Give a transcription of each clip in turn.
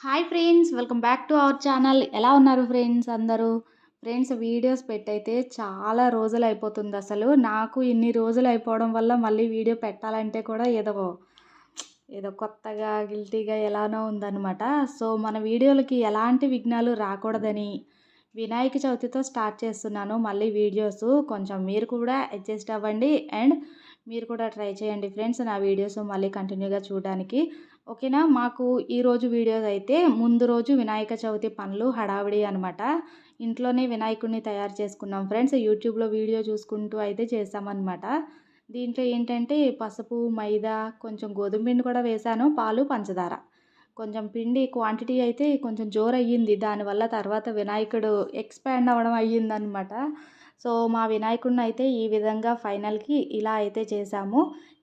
Hi friends welcome back to our channel. ఎలా ఉన్నారు friends అందరూ? ఫ్రెండ్స్ వీడియోస్ పెట్టయితే చాలా రోజులు అయిపోతుంది అసలు. నాకు ఇన్ని రోజులు అయిపోవడం వల్ల మళ్ళీ వీడియో పెట్టాలంటే కూడా ఏదో ఏదో కొత్తగా గిల్టీగా ఎలానో ఉందన్నమాట. సో మన వీడియోలకి ఎలాంటి విఘ్నాలు రాకూడదని వినాయక చవితితో స్టార్ట్ చేస్తున్నాను. మళ్ళీ వీడియోస్ కొంచెం మీరు కూడా అడ్జస్ట్ అవ్వండి. అండ్ మీరు కూడా ట్రై చేయండి ఫ్రెండ్స్. నా వీడియోస్ మళ్ళీ కంటిన్యూగా చూడడానికి. ఓకేనా? మాకు ఈరోజు వీడియోస్ అయితే ముందు రోజు వినాయక చవితి పనులు హడావిడి అనమాట ఇంట్లోనే వినాయకుడిని తయారు చేసుకున్నాం ఫ్రెండ్స్. యూట్యూబ్లో వీడియో చూసుకుంటూ అయితే చేసామన్నమాట దీంట్లో ఏంటంటే పసుపు మైదా కొంచెం గోధుమ పిండి కూడా వేశాను. పాలు పంచదార. కొంచెం పిండి క్వాంటిటీ అయితే కొంచెం జోరు అయ్యింది దానివల్ల తర్వాత వినాయకుడు ఎక్స్పాండ్ అవ్వడం అయ్యిందనమాట సో మా వినాయకుడిని అయితే ఈ విధంగా ఫైనల్కి ఇలా అయితే చేశాము.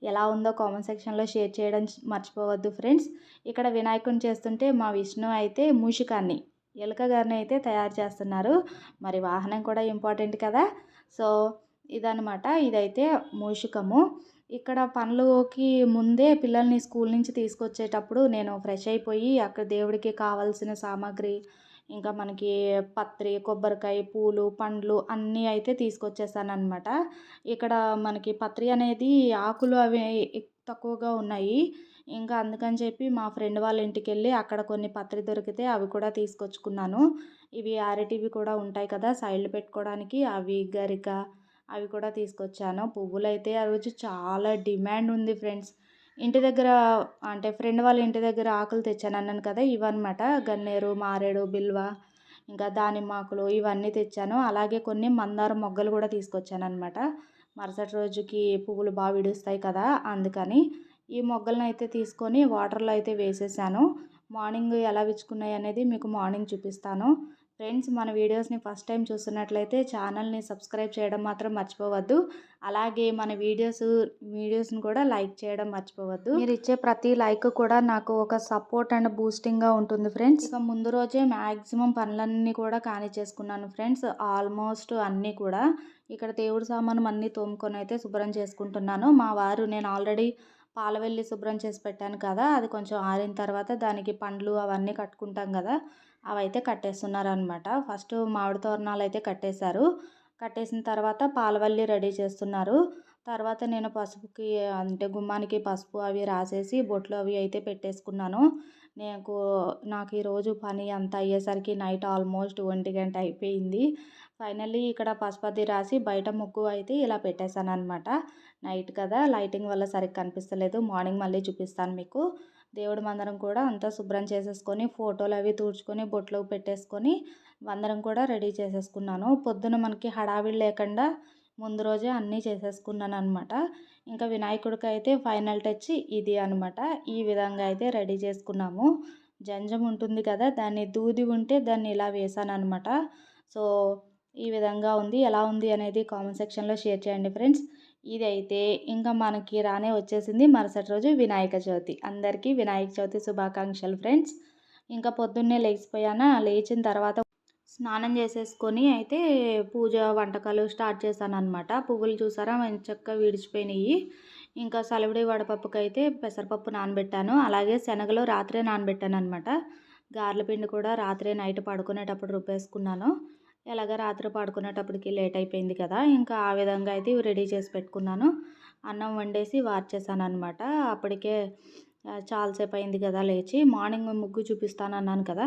ఎలా ఉందో కామెంట్ సెక్షన్లో షేర్ చేయడం మర్చిపోవద్దు ఫ్రెండ్స్. ఇక్కడ వినాయకుడిని చేస్తుంటే మా విష్ణు అయితే మూషికాన్ని ఎలుక గారిని అయితే తయారు చేస్తున్నారు. మరి వాహనం కూడా ఇంపార్టెంట్ కదా. సో ఇదనమాట ఇదైతే మూషికము. ఇక్కడ పనులకి ముందే పిల్లల్ని స్కూల్ నుంచి తీసుకొచ్చేటప్పుడు నేను ఫ్రెష్ అయిపోయి అక్కడ దేవుడికి కావాల్సిన సామాగ్రి ఇంకా మనకి పత్రి కొబ్బరికాయ పూలు పండ్లు అన్నీ అయితే తీసుకొచ్చేసాను అనమాట ఇక్కడ మనకి పత్రి అనేది ఆకులు అవి తక్కువగా ఉన్నాయి. ఇంకా అందుకని చెప్పి మా ఫ్రెండ్ వాళ్ళ ఇంటికి వెళ్ళి అక్కడ కొన్ని పత్రి దొరికితే అవి కూడా తీసుకొచ్చుకున్నాను. ఇవి అరటివి కూడా ఉంటాయి కదా సైడ్లు పెట్టుకోవడానికి అవి గరిక అవి కూడా తీసుకొచ్చాను. పువ్వులు అయితే ఆ రోజు చాలా డిమాండ్ ఉంది ఫ్రెండ్స్. ఇంటి దగ్గర అంటే ఫ్రెండ్ వాళ్ళ ఇంటి దగ్గర ఆకులు తెచ్చాను అన్నాను కదా ఇవన్నమాట. గన్నేరు మారేడు బిల్వ ఇంకా దానిమ్మ ఆకులు ఇవన్నీ తెచ్చాను. అలాగే కొన్ని మందార మొగ్గలు కూడా తీసుకొచ్చాను అనమాట మరుసటి రోజుకి పువ్వులు బాగా విడుస్తాయి కదా అందుకని ఈ మొగ్గలను అయితే తీసుకొని వాటర్లో అయితే వేసేసాను. మార్నింగ్ ఎలా విచ్చుకున్నాయి అనేది మీకు మార్నింగ్ చూపిస్తాను. ఫ్రెండ్స్ మన వీడియోస్ని ఫస్ట్ టైం చూస్తున్నట్లయితే ఛానల్ని సబ్స్క్రైబ్ చేయడం మాత్రం మర్చిపోవద్దు. అలాగే మన వీడియోస్ వీడియోస్ని కూడా లైక్ చేయడం మర్చిపోవద్దు. మీరు ఇచ్చే ప్రతి లైక్ కూడా నాకు ఒక సపోర్ట్ అండ్ బూస్టింగ్గా ఉంటుంది ఫ్రెండ్స్. ఇక ముందు రోజే మ్యాక్సిమం పనులన్నీ కూడా కానిచ్చేసుకున్నాను ఫ్రెండ్స్. ఆల్మోస్ట్ అన్నీ కూడా. ఇక్కడ దేవుడి సామాను అన్నీ తోముకొని అయితే శుభ్రం చేసుకుంటున్నాను. మా వారు నేను ఆల్రెడీ పాలవెల్లి శుభ్రం చేసి పెట్టాను కదా అది కొంచెం ఆరిన తర్వాత దానికి పండ్లు అవన్నీ కట్టుకుంటాం కదా అవైతే కట్టేస్తున్నారు అనమాట ఫస్ట్ మామిడి తోరణాలు అయితే కట్టేశారు. కట్టేసిన తర్వాత పాలవల్లి రెడీ చేస్తున్నారు. తర్వాత నేను పసుపుకి అంటే గుమ్మానికి పసుపు అవి రాసేసి బొట్లు అవి అయితే పెట్టేసుకున్నాను. నాకు నాకు ఈరోజు పని అంతా అయ్యేసరికి నైట్ ఆల్మోస్ట్ ఒంటి గంట అయిపోయింది. ఫైనల్లీ ఇక్కడ పసుపది రాసి బయట ముగ్గు అయితే ఇలా పెట్టేశాను అనమాట నైట్ కదా లైటింగ్ వల్ల సరిగ్గా కనిపిస్తలేదు. మార్నింగ్ మళ్ళీ చూపిస్తాను మీకు. దేవుడి మందరం కూడా అంతా శుభ్రం చేసేసుకొని ఫోటోలు అవి తుడుచుకొని బొట్లు పెట్టేసుకొని మందరం కూడా రెడీ చేసేసుకున్నాను. పొద్దున మనకి హడావిడి లేకుండా ముందు రోజే అన్నీ చేసేసుకున్నాను అనమాట ఇంకా వినాయకుడికి అయితే ఫైనల్ టచ్ ఇది అనమాట ఈ విధంగా అయితే రెడీ చేసుకున్నాము. జంజం ఉంటుంది కదా దాన్ని దూది ఉంటే దాన్ని ఇలా వేసాను అనమాట సో ఈ విధంగా ఉంది ఎలా ఉంది అనేది కామెంట్ సెక్షన్లో షేర్ చేయండి ఫ్రెండ్స్. ఇదైతే ఇంకా మనకి రానే వచ్చేసింది మరుసటి రోజు వినాయక చవితి. అందరికీ వినాయక చవితి శుభాకాంక్షలు ఫ్రెండ్స్. ఇంకా పొద్దున్నే లేచిపోయానా లేచిన తర్వాత స్నానం చేసేసుకొని అయితే పూజ వంటకాలు స్టార్ట్ చేశాను అనమాట పువ్వులు చూసారా? చక్కగా విడిచిపోయినాయి. ఇంకా సలవిడి వడపప్పుకి అయితే పెసరపప్పు నానబెట్టాను. అలాగే శనగలు రాత్రే నానబెట్టాను అనమాట గార్ల పిండి కూడా రాత్రే నైట్ పడుకునేటప్పుడు రుబ్బేసుకున్నాను. ఎలాగ రాత్రి పడుకునేటప్పటికి లేట్ అయిపోయింది కదా ఇంకా ఆ విధంగా అయితే ఇవి రెడీ చేసి పెట్టుకున్నాను. అన్నం వండేసి వార్చేసాను అనమాట అప్పటికే చాలాసేపు అయింది కదా లేచి మార్నింగ్ ముగ్గు చూపిస్తాను అన్నాను కదా.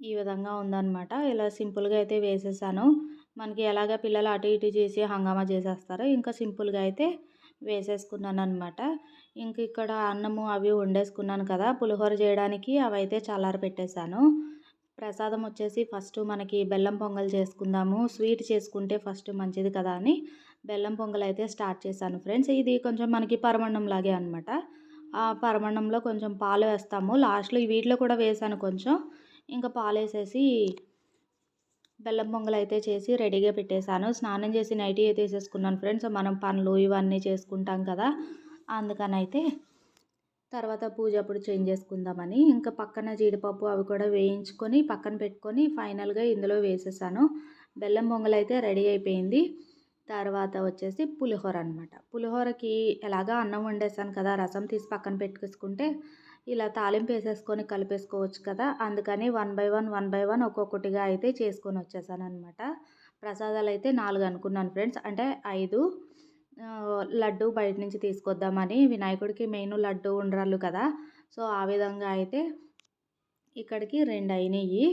ఈ విధంగా ఉందన్నమాట. ఇలా సింపుల్గా అయితే వేసేసాను. మనకి ఎలాగ పిల్లలు అటు ఇటు చేసి హంగామా చేసేస్తారో ఇంకా సింపుల్గా అయితే వేసేసుకున్నాను అనమాట ఇంక ఇక్కడ అన్నము అవి వండేసుకున్నాను కదా పులిహోర చేయడానికి అవైతే చల్లారి పెట్టేశాను ప్రసాదం వచ్చేసి ఫస్ట్ మనకి బెల్లం పొంగల్ చేసుకుందాము. స్వీట్ చేసుకుంటే ఫస్ట్ మంచిది కదా అని బెల్లం పొంగల్ అయితే స్టార్ట్ చేశాను ఫ్రెండ్స్. ఇది కొంచెం మనకి పరమన్నం లాగే అనమాట ఆ పరమన్నంలో కొంచెం పాలు వేస్తాము. లాస్ట్లో వీటిలో కూడా వేసాను కొంచెం. ఇంకా పాలు వేసేసి బెల్లం పొంగల్ అయితే చేసి రెడీగా పెట్టేశాను. స్నానం చేసి నైటీ అయితే వేసేసుకున్నాను ఫ్రెండ్స్. మనం పనులు ఇవన్నీ చేసుకుంటాం కదా. అందుకని అయితే తర్వాత పూజ అప్పుడు చేంజ్ చేసుకుందామని ఇంకా పక్కన జీడిపప్పు అవి కూడా వేయించుకొని పక్కన పెట్టుకొని ఫైనల్గా ఇందులో వేసేసాను. బెల్లం పొంగల్ అయితే రెడీ అయిపోయింది. తర్వాత వచ్చేసి పులిహోర అనమాట పులిహోరకి ఎలాగా అన్నం వండేసాను కదా రసం తీసి పక్కన పెట్టుకుంటే ఇలా తాలింపు వేసేసుకొని కలిపేసుకోవచ్చు కదా అందుకని one by one one by one ఒక్కొక్కటిగా అయితే చేసుకొని వచ్చేసాను అనమాట ప్రసాదాలు అయితే నాలుగు అనుకున్నాను ఫ్రెండ్స్. అంటే ఐదు లడ్డు బయట నుంచి తీసుకొద్దామని వినాయకుడికి మెయిన్ లడ్డు ఉండరాళ్ళు కదా. సో ఆ విధంగా అయితే ఇక్కడికి రెండు అయినాయి.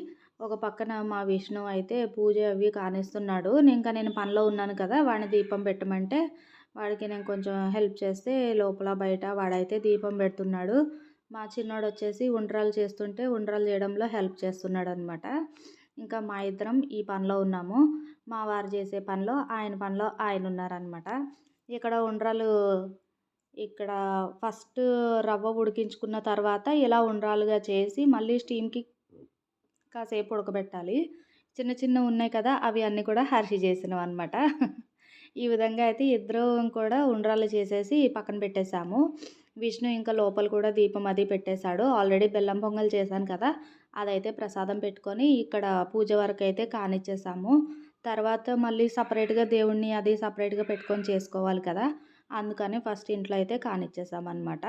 ఒక పక్కన మా విష్ణు అయితే పూజ అవి కానిస్తున్నాడు. ఇంకా నేను పనిలో ఉన్నాను కదా వాడిని దీపం పెట్టమంటే వాడికి నేను కొంచెం హెల్ప్ చేస్తే లోపల బయట వాడైతే దీపం పెడుతున్నాడు. మా చిన్నోడు వచ్చేసి ఉండ్రాలు చేస్తుంటే ఉండ్రాలు చేయడంలో హెల్ప్ చేస్తున్నాడు అనమాట ఇంకా మా ఇద్దరం ఈ పనిలో ఉన్నాము. మా వారు చేసే పనిలో ఆయన పనిలో ఆయన ఉన్నారనమాట. ఇక్కడ ఉండ్రాలు ఇక్కడ ఫస్ట్ రవ్వ ఉడికించుకున్న తర్వాత ఇలా ఉండ్రాలుగా చేసి మళ్ళీ స్టీమ్కి కాసేపు ఉడకబెట్టాలి. చిన్న చిన్న ఉన్నాయి కదా అవి అన్నీ కూడా హర్షి చేసినవి అనమాట ఈ విధంగా అయితే ఇద్దరు కూడా ఉండ్రాలు చేసేసి పక్కన పెట్టేశాము. విష్ణు ఇంకా లోపల కూడా దీపం అది పెట్టేశాడు. ఆల్రెడీ బెల్లం పొంగల్ చేశాను కదా అదైతే ప్రసాదం పెట్టుకొని ఇక్కడ పూజ వరకు అయితే కానిచ్చేసాము తర్వాత మళ్ళీ సపరేట్గా దేవుణ్ణి అది సపరేట్గా పెట్టుకొని చేసుకోవాలి కదా! అందుకని ఫస్ట్ ఇంట్లో అయితే కానిచ్చేసామన్నమాట.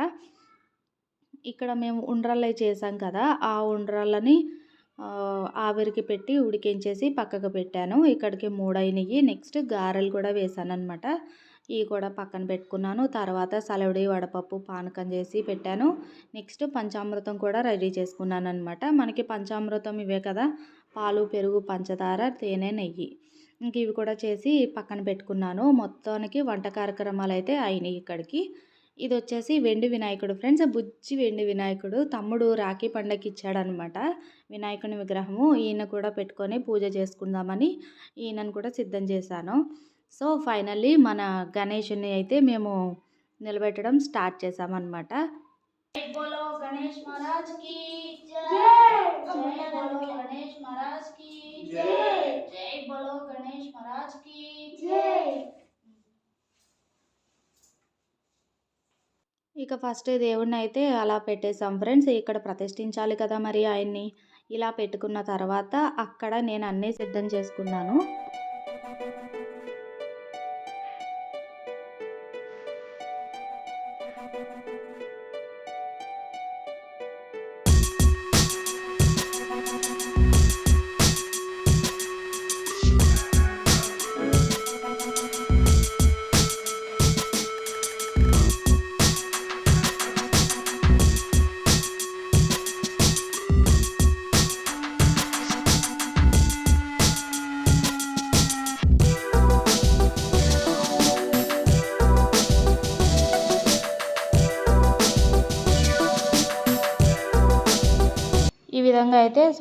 ఇక్కడ మేము ఉండ్రాలు చేసాం కదా! ఆ ఉండ్రాళ్ళని ఆవిరికి పెట్టి ఉడికించేసి పక్కకు పెట్టాను. ఇక్కడికి మూడైనవి నెక్స్ట్ గారెలు కూడా వేసాను అనమాట ఇవి కూడా పక్కన పెట్టుకున్నాను. తర్వాత సలవిడి వడపప్పు పానకం చేసి పెట్టాను. నెక్స్ట్ పంచామృతం కూడా రెడీ చేసుకున్నాను అనమాట మనకి పంచామృతం ఇవే కదా! పాలు పెరుగు పంచదార తేనె నెయ్యి. ఇంక ఇవి కూడా చేసి పక్కన పెట్టుకున్నాను. మొత్తానికి వంట కార్యక్రమాలు అయితే అయినాయి ఇక్కడికి. ఇది వచ్చేసి వెండి వినాయకుడు ఫ్రెండ్స్. బుజ్జి వెండి వినాయకుడు తమ్ముడు రాఖీ పండగకి ఇచ్చాడనమాట వినాయకుని విగ్రహము ఈయన కూడా పెట్టుకొని పూజ చేసుకుందామని ఈయనను కూడా సిద్ధం చేశాను. సో ఫైనల్లీ మన గణేషుని అయితే మేము నిలబెట్టడం స్టార్ట్ చేసామన్నమాట బోలో గణేష్ మహారాజ్కి జై బోలో గణేష్ మహారాజ్కి జై బోలో గణేష్ మహారాజ్కి ఇక ఫస్ట్ దేవుణ్ణి అయితే అలా పెట్టేసాం ఫ్రెండ్స్ ఇక్కడ ప్రతిష్ఠించాలి కదా మరి ఆయన్ని. ఇలా పెట్టుకున్న తర్వాత అక్కడ నేను అన్నీ సిద్ధం చేసుకున్నాను.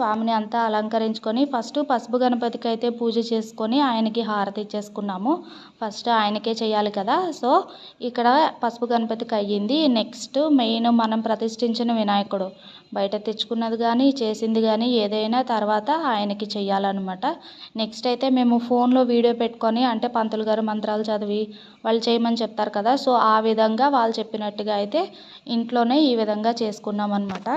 స్వామిని అంతా అలంకరించుకొని ఫస్ట్ పసుపు గణపతికి అయితే పూజ చేసుకొని ఆయనకి హారతి ఇచ్చేసుకున్నాము. ఫస్ట్ ఆయనకే చేయాలి కదా. సో ఇక్కడ పసుపు గణపతికి అయ్యింది. నెక్స్ట్ మెయిన్ మనం ప్రతిష్ఠించిన వినాయకుడు. బయట తెచ్చుకున్నది కానీ చేసింది కానీ ఏదైనా తర్వాత ఆయనకి చెయ్యాలన్నమాట నెక్స్ట్ అయితే మేము ఫోన్లో వీడియో పెట్టుకొని అంటే పంతులు గారు మంత్రాలు చదివి వాళ్ళు చేయమని చెప్తారు కదా. సో ఆ విధంగా వాళ్ళు చెప్పినట్టుగా అయితే ఇంట్లోనే ఈ విధంగా చేసుకున్నాం అనమాట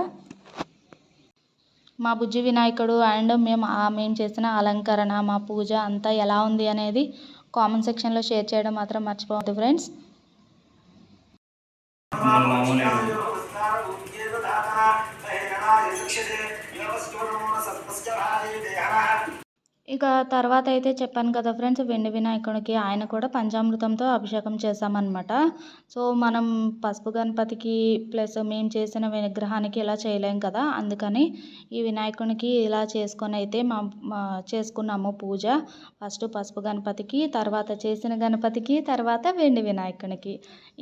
మా బుజ్జి వినాయకుడు అండ్ మేము మేము చేసిన అలంకరణ మా పూజ అంతా ఎలా ఉంది అనేది కామెంట్ సెక్షన్లో షేర్ చేయడం మాత్రం మర్చిపోవద్దు ఫ్రెండ్స్ ఇక తర్వాత అయితే చెప్పాను కదా ఫ్రెండ్స్ వెండి వినాయకుడికి ఆయన కూడా పంచామృతంతో అభిషేకం చేశామన్నమాట. సో మనం పసుపు గణపతికి ప్లస్ మేము చేసిన విగ్రహానికి ఇలా చేయలేం కదా అందుకని ఈ వినాయకునికి ఇలా చేసుకొని అయితే మా చేసుకున్నాము పూజ. ఫస్ట్ పసుపు గణపతికి తర్వాత చేసిన గణపతికి తర్వాత వెండి వినాయకునికి.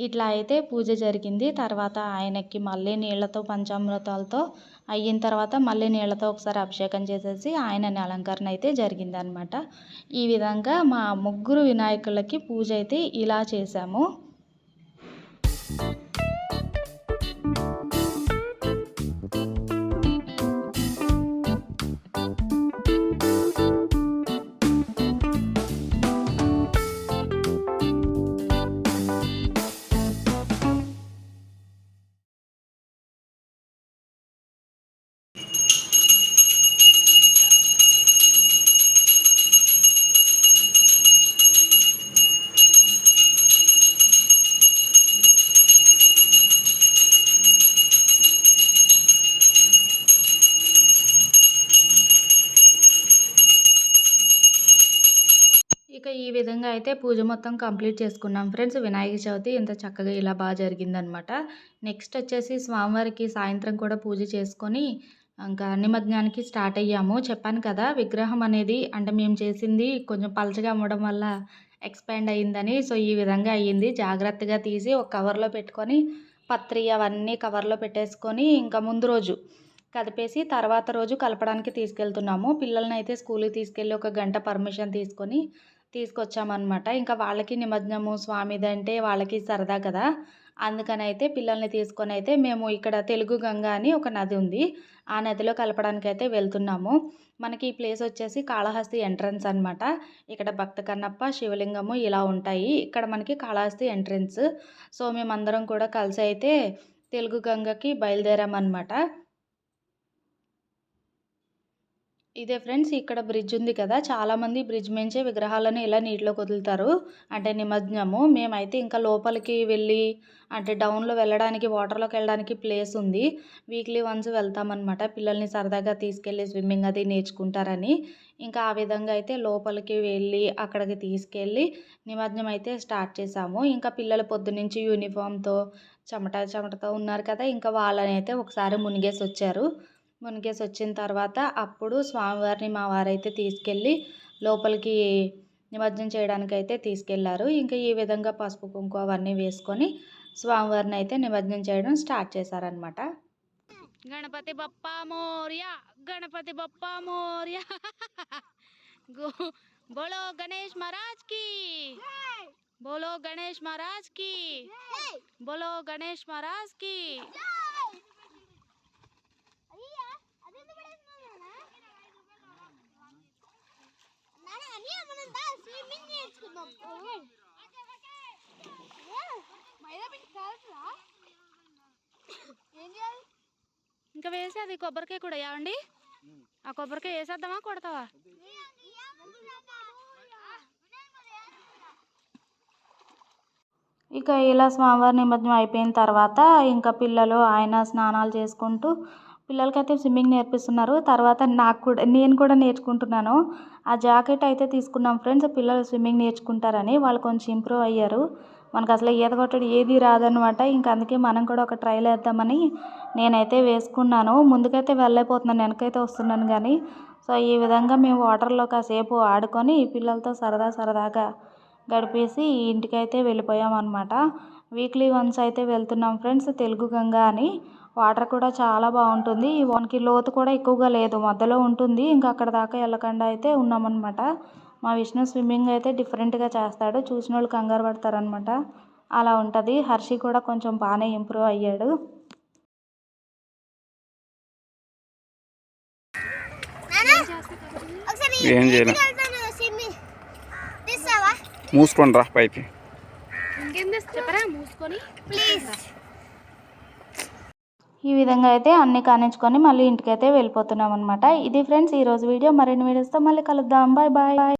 ఇట్లా అయితే పూజ జరిగింది. తర్వాత ఆయనకి మళ్ళీ నీళ్ళతో పంచామృతాలతో అయిన తర్వాత మళ్ళీ నీళ్ళతో ఒకసారి అభిషేకం చేసేసి ఆయనని అలంకరణ అయితే జరిగిందనమాట. ఈ విధంగా మా ముగ్గురు వినాయకులకి పూజ అయితే ఇలా చేశాము. అయితే పూజ మొత్తం కంప్లీట్ చేసుకున్నాం. ఫ్రెండ్స్ వినాయక చవితి ఇంత చక్కగా ఇలా బాగా జరిగిందనమాట నెక్స్ట్ వచ్చేసి స్వామివారికి సాయంత్రం కూడా పూజ చేసుకొని ఇంకా నిమజ్ఞానికి స్టార్ట్ అయ్యాము. చెప్పాను కదా విగ్రహం అనేది అంటే మేము చేసింది కొంచెం పలచగా అమ్మడం వల్ల ఎక్స్పాండ్ అయ్యిందని. సో ఈ విధంగా అయ్యింది. జాగ్రత్తగా తీసి ఒక కవర్లో పెట్టుకొని పత్రి అవన్నీ కవర్లో పెట్టేసుకొని ఇంకా ముందు రోజు కదిపేసి తర్వాత రోజు కలపడానికి తీసుకెళ్తున్నాము. పిల్లల్ని అయితే స్కూల్కి తీసుకెళ్ళి ఒక గంట పర్మిషన్ తీసుకొని తీసుకొచ్చామన్నమాట. ఇంకా వాళ్ళకి నిమజ్జనము స్వామిది అంటే వాళ్ళకి సరదా కదా. అందుకని అయితే పిల్లల్ని తీసుకొని అయితే మేము ఇక్కడ తెలుగు గంగ అని ఒక నది ఉంది. ఆ నదిలో కలపడానికి అయితే వెళ్తున్నాము. మనకి ఈ ప్లేస్ వచ్చేసి కాళహస్తి ఎంట్రన్స్ అనమాట ఇక్కడ భక్త కన్నప్ప శివలింగము ఇలా ఉంటాయి. ఇక్కడ మనకి కాళహస్తి ఎంట్రన్స్. సో మేమందరం కూడా కలిసి అయితే తెలుగు గంగకి బయలుదేరామన్నమాట. ఇదే ఫ్రెండ్స్ ఇక్కడ బ్రిడ్జ్ ఉంది కదా. చాలామంది బ్రిడ్జ్ మించే విగ్రహాలను ఇలా నీటిలోకి వదులుతారు అంటే నిమజ్జనము. మేమైతే ఇంకా లోపలికి వెళ్ళి అంటే డౌన్లో వెళ్ళడానికి వాటర్లోకి వెళ్ళడానికి ప్లేస్ ఉంది. వీక్లీ వన్స్ వెళ్తామన్నమాట. పిల్లల్ని సరదాగా తీసుకెళ్ళి స్విమ్మింగ్ అది నేర్చుకుంటారని. ఇంకా ఆ విధంగా అయితే లోపలికి వెళ్ళి అక్కడికి తీసుకెళ్ళి నిమజ్జనం అయితే స్టార్ట్ చేసాము. ఇంకా పిల్లలు పొద్దునుంచి యూనిఫామ్తో చెమట చెమటతో ఉన్నారు కదా. ఇంకా వాళ్ళని అయితే ఒకసారి మునిగేసి వచ్చారు. మునిగేసి వచ్చిన తర్వాత అప్పుడు స్వామివారిని మా వారైతే తీసుకెళ్ళి లోపలికి నిమజ్జనం చేయడానికి అయితే తీసుకెళ్ళారు. ఇంకా ఈ విధంగా పసుపు కుంకుమ అవన్నీ వేసుకొని స్వామివారిని అయితే నిమజ్జనం చేయడం స్టార్ట్ చేశారనమాట గణపతి బప్పా మోర్య గణపతి బప్పా మోర్య. గో బోలో గణేష్ మహారాజ్కి. బోలో గణేష్ మహారాజ్కి. బోలో గణేష్ మహారాజ్కి. ఇంకా వేసి అది కొబ్బరికాయ కూడా ఏమండి ఆ కొబ్బరికాయ వేసేద్దామా కొడతావా? ఇక ఇలా స్వామివారి నిమజ్జనం అయిపోయిన తర్వాత ఇంకా పిల్లలు ఆయన స్నానాలు చేసుకుంటూ పిల్లలకైతే స్విమ్మింగ్ నేర్పిస్తున్నారు. తర్వాత నాకు కూడా నేను కూడా నేర్చుకుంటున్నాను. ఆ జాకెట్ అయితే తీసుకున్నాం ఫ్రెండ్స్. పిల్లలు స్విమ్మింగ్ నేర్చుకుంటారని. వాళ్ళు కొంచెం ఇంప్రూవ్ అయ్యారు. మనకు అసలు ఈత కొట్టడం ఏది రాదనమాట ఇంకా అందుకే మనం కూడా ఒక ట్రైల్ వేద్దామని నేనైతే వేసుకున్నాను. ముందుకైతే వెళ్ళైపోతున్నాను వెనకైతే వస్తున్నాను కానీ. సో ఈ విధంగా మేము వాటర్లో కాసేపు ఆడుకొని పిల్లలతో సరదా సరదాగా గడిపేసి ఇంటికైతే వెళ్ళిపోయాం అనమాట వీక్లీ వన్స్ అయితే వెళ్తున్నాం ఫ్రెండ్స్. తెలుగు గంగా అని. వాటర్ కూడా చాలా బాగుంటుంది. వానికి లోతు కూడా ఎక్కువగా లేదు. మధ్యలో ఉంటుంది. ఇంకా అక్కడ దాకా వెళ్ళకుండా అయితే ఉన్నామన్నమాట. మా విష్ణు స్విమ్మింగ్ అయితే డిఫరెంట్గా చేస్తాడు. చూసిన వాళ్ళు కంగారు పడతారనమాట అలా ఉంటుంది. హర్షి కూడా కొంచెం బాగానే ఇంప్రూవ్ అయ్యాడు. ఏం చేయలే మూసుకోండి రా పైకి. ఇంకేం చెప్పరా మూసుకొని. ప్లీజ్. ఈ విధంగా అయితే అన్ని కానించుకొని మళ్ళీ ఇంటికైతే వెళ్ళిపోతున్నాం అనమాట ఇది ఫ్రెండ్స్ ఈరోజు వీడియో. మరిన్ని వీడియోస్తో మళ్ళీ కలుద్దాం. Bye bye.